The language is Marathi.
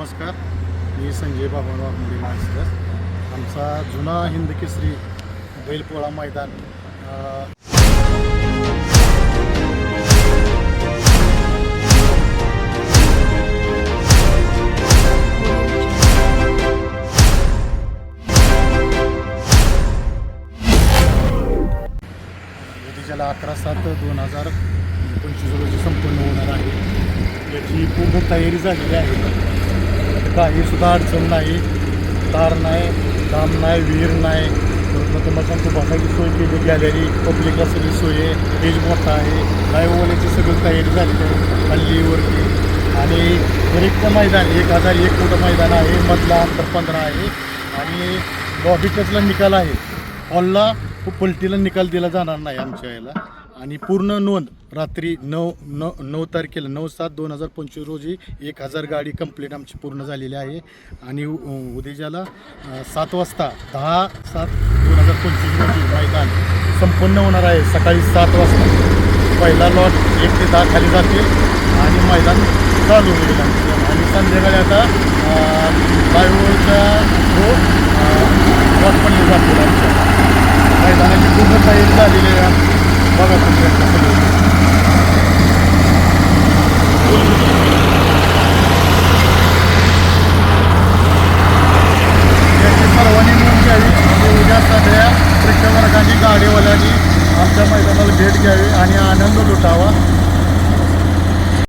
नमस्कार. मी संजय बाबा वाघमोडी मास्टर. आमचा जुना हिंद केसरी बैलपोळा मैदान अ, अकरा सात दोन हजार पंचवीस रोजी संपन्न होणार आहे. याची पूर्ण तयारी झालेली आहे. काही सुद्धा अडचण नाही. तार नाही काम नाही विहीर नाही. परत तुम्हाला सांगतो बसायची सोय केली गॅलरी पब्लिकला सगळी सोय आहे. स्टेज मोठा आहे. लाईव्हवाल्याची सगळी तयारी झाली आहे. हल्लीवरती आणि दरेकचं मैदान एक हजार एक फुट मैदान आहे. मधला अंतर पंधरा आहे. आणि लॉबी निकाल आहे? हॉलला पलटीला निकाल दिला जाणार नाही आमच्या याला. आणि पूर्ण नोंद रात्री नऊ नऊ नऊ तारखेला नऊ सात दोन हजार पंचवीस रोजी एक हजार गाडी कंप्लीट आमची पूर्ण झालेली आहे. आणि उ- उद्याच्याला सात वाजता दहा सात दोन हजार पंचवीस रोजी मैदान संपन्न होणार आहे. सकाळी सात वाजता. पहिला लॉट एक ते दहा खाली जातील आणि मैदान चालू होईल आणि संध्याकाळी आता लाईव्हचा तो लॉट पण जातील आमच्या. मैदानाची पूर्ण तयारी झालेली आहे. बघा तुम्ही. एकदा याची सर्वांनी नोंद घ्यावी आणि उद्या सगळ्या प्रेक्षकवर्गाची गाडीवाल्यांनी आमच्या मैदानाला भेट घ्यावी आणि आनंद लुटावा